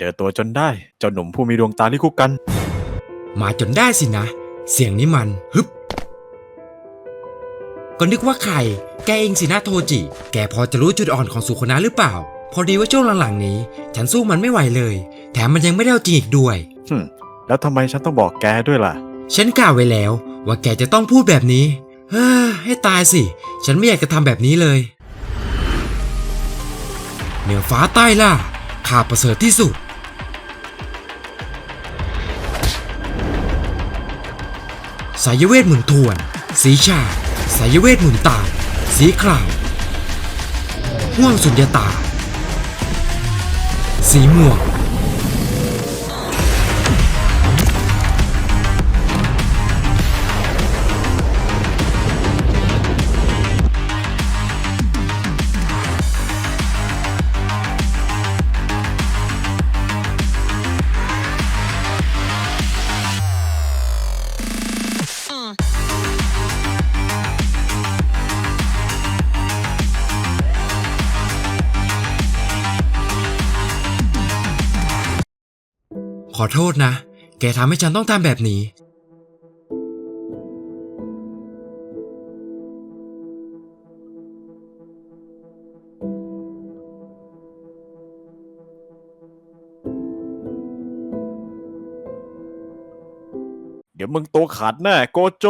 เจอตัวจนได้ เจ้าหนุ่มผู้มีดวงตาที่คู่กัน มาจนได้สินะ เสียงนี้มัน ฮึบ ก็นึกว่าใคร แกเองสินะโทจิ แกพอจะรู้จุดอ่อนของสุโคนะหรือเปล่า พอดีว่าช่วงหลังๆนี้ ฉันสู้มันไม่ไหวเลย แถมมันยังไม่ได้เอาจริงอีกด้วย หึมแล้วทำไมฉันต้องบอกแกด้วยล่ะ ฉันกล่าวไว้แล้วว่าแกจะต้องพูดแบบนี้ เฮ้อให้ตายสิ ฉันไม่อยากจะทำแบบนี้เลย เหนือฟ้าใต้ล่าข้าประเสริฐที่สุด สายเวทหมุนทวน สีชา สายเวทหมุนตาม สีครามห่วงสุญญตา สีม่วง ขอโทษนะ แกทำให้ฉันต้องทำแบบนี้ เดี๋ยวมึงตัวขาดแน่โกโจ